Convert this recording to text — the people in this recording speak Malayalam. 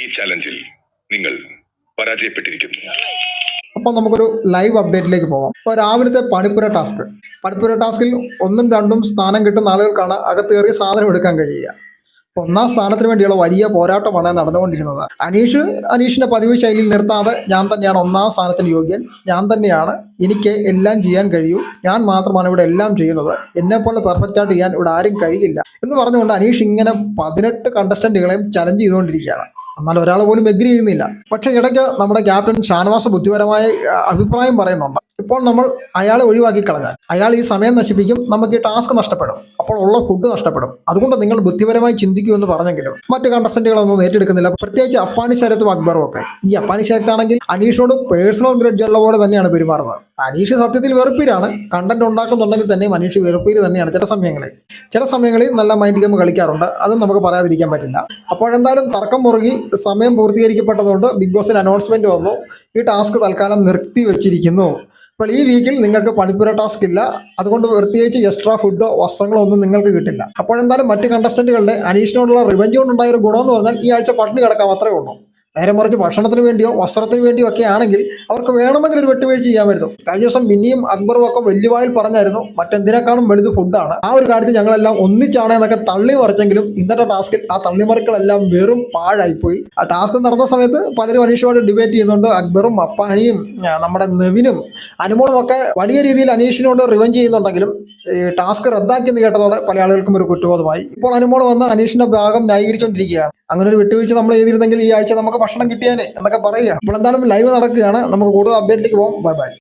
ഈ ചലഞ്ചിൽ നിങ്ങൾ പരാജയപ്പെട്ടിരിക്കുന്നു. അപ്പോൾ നമുക്കൊരു ലൈവ് അപ്ഡേറ്റിലേക്ക് പോകാം അപ്പോൾ രാവിലത്തെ പണിപ്പുര ടാസ്ക് പണിപ്പുര ടാസ്കിൽ ഒന്നും രണ്ടും സ്ഥാനം കിട്ടുന്ന ആളുകൾക്കാണ് അകത്ത് കയറി സാധനം എടുക്കാൻ കഴിയുക. ഒന്നാം സ്ഥാനത്തിന് വേണ്ടിയുള്ള വലിയ പോരാട്ടമാണ് നടന്നുകൊണ്ടിരുന്നത്. അനീഷ് അനീഷിന്റെ പതിവ് ശൈലിയിൽ നിർത്താതെ ഞാൻ തന്നെയാണ് ഒന്നാം സ്ഥാനത്തിന് യോഗ്യൻ. ഞാൻ തന്നെയാണ് എനിക്ക് എല്ലാം ചെയ്യാൻ കഴിയൂ. ഞാൻ മാത്രമാണ് ഇവിടെ എല്ലാം ചെയ്യുന്നത്. എന്നെ പോലെ പെർഫെക്റ്റ് ആയിട്ട് ചെയ്യാൻ ഇവിടെ ആരും കഴിയില്ല. എന്ന് പറഞ്ഞുകൊണ്ട് അനീഷ് ഇങ്ങനെ പതിനെട്ട് കണ്ടസ്റ്റന്റുകളെയും ചലഞ്ച് ചെയ്തുകൊണ്ടിരിക്കുകയാണ്. എന്നാൽ ഒരാൾ പോലും എഗ്രി ചെയ്യുന്നില്ല. പക്ഷെ ഇടയ്ക്ക് നമ്മുടെ ക്യാപ്റ്റൻ ഷാനവാസ് ബുദ്ധിപരമായ അഭിപ്രായം പറയുന്നുണ്ട്. ഇപ്പോൾ നമ്മൾ അയാളെ ഒഴിവാക്കി കളഞ്ഞാൽ അയാൾ ഈ സമയം നശിപ്പിക്കും നമുക്ക് ഈ ടാസ്ക് നഷ്ടപ്പെടും. അപ്പോൾ ഉള്ള ഫുഡ് നഷ്ടപ്പെടും. അതുകൊണ്ട് നിങ്ങൾ ബുദ്ധിപരമായി ചിന്തിക്കൂ എന്ന് പറഞ്ഞെങ്കിലും മറ്റ് കണ്ടസ്റ്റന്റുകളൊന്നും ഏറ്റെടുക്കുന്നില്ല. പ്രത്യേകിച്ച് അപ്പാനി ശരത്തും അക്ബറും ഒക്കെ. ഈ അപ്പാനി ശരത്താണെങ്കിൽ അനീഷിനോട് പേഴ്സണൽ ഗ്രഡ്ജ് ഉള്ള പോലെ തന്നെയാണ് പെരുമാറുന്നത്. അനീഷ് സത്യത്തിൽ വെറുപ്പീരാണ്. കണ്ടന്റ് ഉണ്ടാക്കുന്നുണ്ടെങ്കിൽ തന്നെ അനീഷ് വെറുപ്പീര് തന്നെയാണ് ചില സമയങ്ങളിൽ. ചില സമയങ്ങളിൽ നല്ല മൈൻഡ് ഗെയിം കളിക്കാറുണ്ട്. അത് നമുക്ക് പറയാതിരിക്കാൻ പറ്റില്ല. അപ്പോഴെന്തായാലും തർക്കം മുറുകി സമയം പൂർത്തീകരിക്കപ്പെട്ടതുകൊണ്ട് ബിഗ് ബോസിന് അനൗൺസ്മെന്റ് വന്നു. ഈ ടാസ്ക് തൽക്കാലം നിർത്തി വെച്ചിരിക്കുന്നു അപ്പോൾ ഈ വീക്കിൽ നിങ്ങൾക്ക് പണിപ്പുര ടാസ്ക് ഇല്ല. അതുകൊണ്ട് പ്രത്യേകിച്ച് എക്സ്ട്രാ ഫുഡോ വസ്ത്രങ്ങളോ ഒന്നും നിങ്ങൾക്ക് കിട്ടില്ല. അപ്പോഴെന്തായാലും മറ്റ് കണ്ടസ്റ്റന്റുകളുടെ അനീഷിനോടുള്ള റിവഞ്ച് ഒരു ഗുണമെന്ന് പറഞ്ഞാൽ ഈ ആഴ്ച പട്ടിണി കിടക്കാം മാത്രമേ ഉള്ളൂ. നേരെ മറിച്ച് ഭക്ഷണത്തിന് വേണ്ടിയോ വസ്ത്രത്തിന് വേണ്ടിയോ ഒക്കെ ആണെങ്കിൽ അവർക്ക് വേണമെങ്കിൽ ഒരു വെട്ടുവീഴ്ച ചെയ്യാമായിരുന്നു കഴിഞ്ഞ ദിവസം മിന്നിയും അക്ബറും ഒക്കെ വലിയവായിൽ പറഞ്ഞായിരുന്നു മറ്റെന്തിനേക്കാളും വലുത് ഫുഡാണ് ആ ഒരു കാര്യത്തിൽ ഞങ്ങളെല്ലാം ഒന്നിച്ചാണ് എന്നൊക്കെ തള്ളി മറിച്ചെങ്കിലും ഇന്നത്തെ ടാസ്കിൽ ആ തള്ളിമറിക്കളെല്ലാം വെറും പാഴായിപ്പോയി. ആ ടാസ്ക് നടന്ന സമയത്ത് പലരും അനീഷുമായിട്ട് ഡിബേറ്റ് ചെയ്യുന്നുണ്ട്. അക്ബറും അപ്പാനിയും നമ്മുടെ നെവിനും അനുമോളും ഒക്കെ വലിയ രീതിയിൽ അനീഷിനോട് റിവഞ്ച് ചെയ്യുന്നുണ്ടെങ്കിലും ടാസ്ക് റദ്ദാക്കിയെന്ന് കേട്ടതോടെ പല ആളുകൾക്കും ഒരു കുറ്റബോധമായി. ഇപ്പോൾ അനുമോൾ വന്ന് അനീഷിന്റെ ഭാഗം ന്യായീകരിച്ചുകൊണ്ടിരിക്കുകയാണ് അങ്ങനെ ഒരു വിട്ടുവീഴ്ച നമ്മൾ ചെയ്തിരുന്നെങ്കിൽ ഈ ആഴ്ച നമുക്ക് ഭക്ഷണം കിട്ടിയാനേ എന്നൊക്കെ പറയുക. അപ്പോൾ എന്തായാലും ലൈവ് നടക്കുകയാണ്. നമുക്ക് കൂടുതൽ അപ്ഡേറ്റിലേക്ക് പോകാം. Bye bye